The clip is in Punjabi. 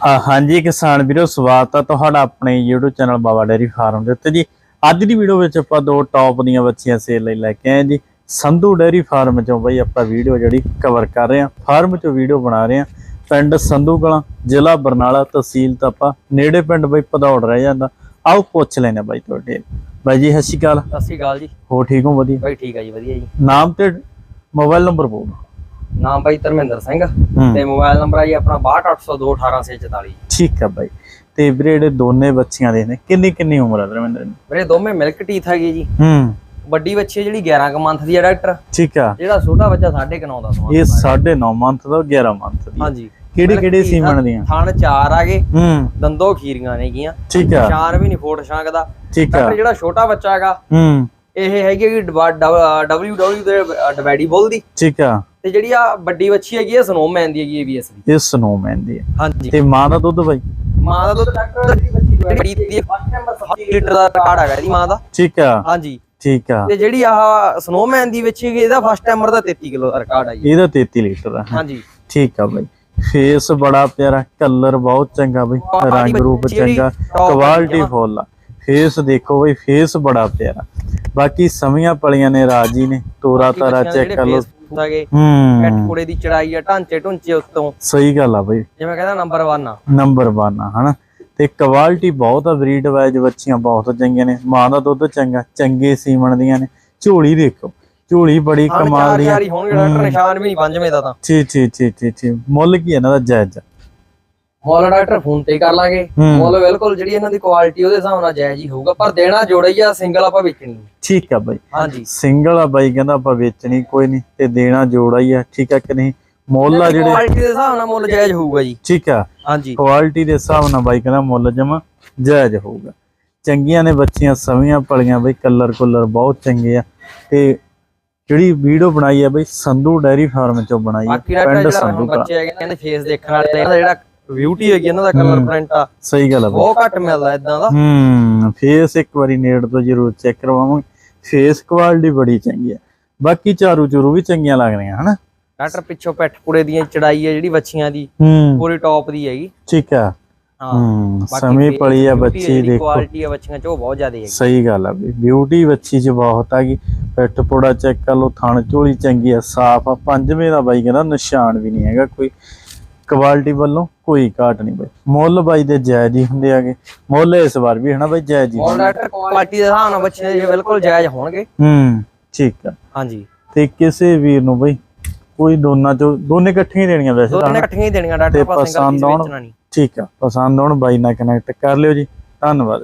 ਹਾਂਜੀ ਕਿਸਾਨ ਵੀਰੋ ਸਵਾਗਤ ਹੈ ਤੁਹਾਡਾ ਆਪਣੇ YouTube channel Baba dairy farm ਦੇ ਉੱਤੇ ਜੀ। ਅੱਜ ਦੀ ਵੀਡੀਓ ਵਿੱਚ ਆਪਾਂ ਦੋ ਟੌਪ ਦੀਆਂ ਬੱਚੀਆਂ ਸੇਲ ਲਈ ਲੈ ਕੇ ਆਏ ਜੀ। ਸੰਧੂ ਡੇਰੀ ਫਾਰਮ ਚੋਂ ਬਈ ਆਪਾਂ ਵੀਡੀਓ ਜਿਹੜੀ ਕਵਰ ਕਰ ਰਹੇ ਹਾਂ। ਫਾਰਮ ਚੋਂ ਵੀਡੀਓ ਬਣਾ ਰਹੇ ਹਾਂ। ਪਿੰਡ ਸੰਧੂ ਕਲਾਂ ਜ਼ਿਲ੍ਹਾ ਬਰਨਾਲਾ ਤਹਿਸੀਲ ਤਾਂ ਆਪਾਂ ਨੇੜੇ ਪਿੰਡ ਬਈ ਪਧੌੜ ਰਹਿ ਜਾਂਦਾ। ਆਓ ਪੁੱਛ ਲੈਨੇ ਬਾਈ ਤੁਹਾਡੇ। ਬਾਈ ਜੀ ਸਤਿ ਸ਼੍ਰੀ ਅਕਾਲ। ਸਤਿ ਸ਼੍ਰੀ ਅਕਾਲ ਜੀ। ਹੋ ਠੀਕ ਹੋ? ਵਧੀਆ? ਬਾਈ ਠੀਕ ਆ ਜੀ ਵਧੀਆ ਜੀ। ਨਾਮ ਤੇ ਮੋਬਾਈਲ ਨੰਬਰ ਬੋਲ ਨਾਮ ਬਾਈ ਧਰਮਿੰਦਰ ਸਿੰਘ ਤੇ ਮੋਬਾਈਲ ਨੰਬਰ ਆ ਜੀ ਆਪਣਾ 6280218644 ਠੀਕ ਹੈ ਬਾਈ। ਤੇ ਵੀਰੇ ਜਿਹੜੇ ਦੋਨੇ ਬੱਚੀਆਂ ਦੇ ਨੇ ਕਿੰਨੀ ਕਿੰਨੀ ਉਮਰ ਹੈ ਰਵਿੰਦਰ ਦੀ? ਵੀਰੇ ਦੋਵੇਂ ਮਿਲਕ ਟੀਥ ਹੈਗੇ ਜੀ। ਹੂੰ। ਵੱਡੀ ਬੱਚੀ ਜਿਹੜੀ 11 ਕੁ ਮੰਥ ਦੀ ਹੈ ਡਾਕਟਰ। ਠੀਕ ਆ। ਜਿਹੜਾ ਛੋਟਾ ਬੱਚਾ 9.5 ਦਾ ਸਮਾਂ ਇਹ 9.5 ਮੰਥ ਦਾ 11 ਮੰਥ ਦੀ। ਹਾਂਜੀ। ਕਿਹੜੀ ਕਿਹੜੀ ਆ, ਦੀਆਂ? ਥਣ ਚਾਰ ਆ ਗਏ। ਹੂੰ। ਦੰਦੋ ਖੀਰੀਆਂ ਨੇਗੀਆਂ। ਠੀਕ ਆ। ਸ਼ਾਨ ਵੀ ਨਹੀਂ ਫੋਟ ਛਾਂਗਦਾ ਠੀਕ ਆ। ਜਿਹੜਾ ਛੋਟਾ ਬੱਚਾ ਹੈਗਾ ਹੂੰ। ਇਹ ਹੈਗੀ ਕਿ WW ਦੇ ਡਿਵਾਈਡੀ ਬੋਲ ਦੀ। ਠੀਕ ਆ। ਤੇ ਜਿਹੜੀ ਆ ਵੱਡੀ ਬੱਚੀ ਹੈਗੀ ਇਹ ਸਨੋਮੈਨ ਦੀ ਹੈਗੀ ABS ਦੀ। ਇਹ ਸਨੋਮੈਨ ਦੀ ਹੈ ਹਾਂਜੀ। ਤੇ ਮਾਂ ਦਾ ਦੁੱਧ ਬਾਈ? ਮਾਂ ਦਾ ਦੁੱਧ ਡਾਕਟਰ ਜਿਹੜੀ ਬੱਚੀ ਦੀ ਫਸਟ ਨੰਬਰ ਲੀਟਰ ਦਾ ਰਿਕਾਰਡ ਹੈਗਾ ਇਹਦੀ ਮਾਂ ਦਾ। ਠੀਕ ਆ। ਹਾਂਜੀ। ਠੀਕ ਆ। ਤੇ ਜਿਹੜੀ ਆਹ ਸਨੋਮੈਨ ਦੀ ਵਿੱਚ ਹੈਗੀ ਇਹਦਾ ਫਸਟ ਟਾਈਮਰ ਦਾ 33 ਕਿਲੋ ਦਾ ਰਿਕਾਰਡ ਆ ਜੀ। ਇਹਦਾ 33 ਲੀਟਰ ਆ। ਹਾਂਜੀ। ਠੀਕ ਆ ਬਾਈ। ਫੇਸ ਬੜਾ ਪਿਆਰਾ ਕਲਰ ਬਹੁਤ ਚੰਗਾ ਬਈ। ਰੰਗ ਰੂਪ ਚੰਗਾ ਕੁਆਲਿਟੀ ਫੁੱਲ ਆ। ਫੇਸ ਦੇਖੋ ਬਈ ਫੇਸ ਬੜਾ ਪਿਆਰਾ। ਬਾਕੀ ਸਮੀਆਂ ਪਲੀਆਂ ਨੇ ਰਾਜੀ ਨੇ। ਤੋਰਾ ਤਾਰਾ ਚੈੱਕ ਕਰ ਲਓ। ਦੀ ਚੜਾਈ ਆ ਢਾਂਚੇ ਢੁੰਚੇ ਉੱਤੋਂ। ਸਹੀ ਗੱਲ ਆ ਬਈ। ਜਿਵੇਂ ਕਹਿੰਦਾ ਨੰਬਰ 1 ਆ। ਨੰਬਰ 1 ਆ ਹਨਾ। ਤੇ ਕੁਆਲਿਟੀ ਬਹੁਤ ਆ ਬਰੀਡ ਵਾਈਜ਼ ਬੱਚੀਆਂ ਬਹੁਤ ਚੰਗੀਆਂ ਨੇ। ਮਾਂ ਦਾ ਦੁੱਧ ਚੰਗਾ ਚੰਗੇ ਸੀਮਣ ਦੀਆਂ ਨੇ। ਝੋਲੀ ਦੇਖੋ ਝੋਲੀ ਬੜੀ ਕਮਾਲ ਦੀ ਆ। ਚਾਰ ਹੀ ਹੋਣਗੇ ਡਾਕਟਰ ਨਿਸ਼ਾਨ ਵੀ ਨਹੀਂ ਪੰਜਵੇਂ ਦਾ ਤਾਂ। ਜੀ ਜੀ ਜੀ ਜੀ ਜੀ ਮੁੱਲ ਕੀ ਇਹਨਾਂ ਦਾ ਜਾਇਜ਼? ਮੁੱਲ ਡਾਕਟਰ ਫੋਨ ਤੇ ਕਰ ਲਾਂਗੇ। ਮੁੱਲ ਬਿਲਕੁਲ ਜਿਹੜੀ ਇਹਨਾਂ ਦੀ ਕੁਆਲਿਟੀ ਉਹਦੇ ਹਿਸਾਬ ਨਾਲ ਜਾਇਜ਼ ਹੀ ਹੋਊਗਾ ਪਰ ਦੇਣਾ ਜੋੜਾ ਹੀ ਆ ਸਿੰਗਲ ਆਪਾਂ ਵੇਚਣੀ। ਠੀਕ ਆ ਬਾਈ। ਹਾਂਜੀ। ਸਿੰਗਲ ਆ ਬਾਈ ਕਹਿੰਦਾ ਆਪਾਂ ਵੇਚਣੀ ਕੋਈ ਨਹੀਂ ਤੇ ਦੇਣਾ ਜੋੜਾ ਹੀ ਆ ਠੀਕ ਆ ਕਿ ਨਹੀਂ? ਮੁੱਲ ਆ ਜਿਹੜੇ ਕੁਆਲਿਟੀ ਦੇ ਹਿਸਾਬ ਨਾਲ ਮੁੱਲ ਜਾਇਜ਼ ਹੋਊਗਾ ਜੀ। ਠੀਕ ਆ। ਹਾਂਜੀ। ਕੁਆਲਿਟੀ ਦੇ ਹਿਸਾਬ ਨਾਲ ਬਾਈ ਕਹਿੰਦਾ ਮੁੱਲ ਜਮਾ ਜਾਇਜ਼ ਹੋਊਗਾ। ਚੰਗੀਆਂ ਨੇ ਬੱਚੀਆਂ ਸਮੀਆਂ ਪਲੀਆਂ ਬਈ ਕਲਰ ਕੁਲਰ ਬਹੁਤ ਚੰਗੇ ਆ। ਤੇ ਜਿਹੜੀ ਵੀਡੀਓ ਬਣਾਈ ਆ ਬਈ ਸੰਧੂ ਡੈਰੀ ਫਾਰਮ ਚੋਂ ਬਣਾਈ ਆ ਪਿੰਡ ਸੰਧੂ ਕਲਾਂ ਬੱਚੇ ਕਹਿੰਦੇ ਫੇਸ ਦੇਖਣ ਵਾਲੇ ਦਾ ਜਿਹੜਾ ਬਿਊਟੀ ਹੈਗੀ ਇਹਨਾਂ ਦਾ ਕਲਰ ਪ੍ਰਿੰਟ ਆ। ਸਹੀ ਗੱਲ ਆ ਬਹੁਤ ਘੱਟ ਮਿਲਦਾ ਇਦਾਂ ਦਾ। ਹੂੰ ਫੇਸ ਇੱਕ ਵਾਰੀ ਨੇੜ ਤੋਂ ਜ਼ਰੂਰ ਚੈੱਕ ਕਰਵਾਵਾਂਗੇ। ਫੇਸ ਕੁਆਲਿਟੀ ਬੜੀ ਚੰਗੀ ਆ। ਬਾਕੀ ਚਾਰੂ ਚੂਰੂ ਵੀ ਚੰਗੀਆਂ ਲੱਗ ਰਹੀਆਂ ਹਨਾ? ਡਾਕਟਰ ਪਿੱਛੋਂ ਪੈਠ ਪੁੜੇ ਦੀਆਂ ਚੜਾਈ ਹੈ ਜਿਹੜੀ ਬੱਚੀਆਂ ਦੀ। ਹੂੰ। ਪੂਰੀ ਟੌਪ ਦੀ ਹੈਗੀ। ਠੀਕ ਆ। ਹਾਂ। ਹੂੰ ਸਮੇਂ ਪਲੀ ਆ ਬੱਚੀ ਦੇਖੋ। ਕੁਆਲਿਟੀ ਆ ਬੱਚੀਆਂ ਚ ਉਹ ਬਹੁਤ ਜ਼ਿਆਦਾ ਹੈਗੀ। ਸਹੀ ਗੱਲ ਆ ਵੀ ਬਿਊਟੀ ਬੱਚੀ ਚ ਬਹੁਤ ਆ ਗਈ। ਪਿੱਠ ਪੋੜਾ ਚੈੱਕ ਕਰ ਲਓ ਥਣ ਝੋਲੀ ਚੰਗੀ ਆ ਸਾਫ਼ ਆ। ਪੰਜਵੇਂ ਦਾ ਬਾਈ ਕਹਿੰਦਾ ਨਿਸ਼ਾਨ ਵੀ ਨਹੀਂ ਹੈਗਾ ਕੋਈ। ਕੁਆਲਿਟੀ ਵੱਲੋਂ ਕੋਈ ਘਾਟ ਨਹੀਂ ਬਾਈ। ਮੁੱਲ ਬਾਈ ਦੇ ਜਾਇਜ਼ ਹੀ ਹੁੰਦੇ ਆਗੇ ਮੁੱਲ ਇਸ ਵਾਰ ਵੀ ਹਨਾ ਬਾਈ ਜਾਇਜ਼ ਹੀ ਡਾਕਟਰ ਕੁਆਲਿਟੀ ਦੇ ਹਿਸਾਬ ਨਾਲ ਬੱਚੇ ਦੇ ਬਿਲਕੁਲ ਜਾਇਜ਼ ਹੋਣਗੇ। ਹੂੰ ਠੀਕ ਆ। ਹਾਂਜੀ। ਤੇ ਕਿਸੇ ਵੀਰ ਨੂੰ ਬਈ ਕੋਈ ਦੋਨਾਂ ਚੋਂ ਦੋਨੇ ਇਕੱਠੀਆਂ ਹੀ ਦੇਣੀਆਂ ਵੈਸੇ ਦੋਨੇ? ਇਕੱਠੀਆਂ ਹੀ ਦੇਣੀਆਂ ਡਾਕਟਰ ਤੇ ਆਪਾਂ ਸਿੰਗਲ ਪੀਸ ਪਸੰਦ ਆਉਣ ਵੇਚਣਾ ਨਹੀਂ। ਠੀਕ ਆ ਪਸੰਦ ਆਉਣ ਬਾਈ ਨਾਲ ਕਨੈਕਟ ਕਰ ਲਿਓ ਜੀ। ਧੰਨਵਾਦ।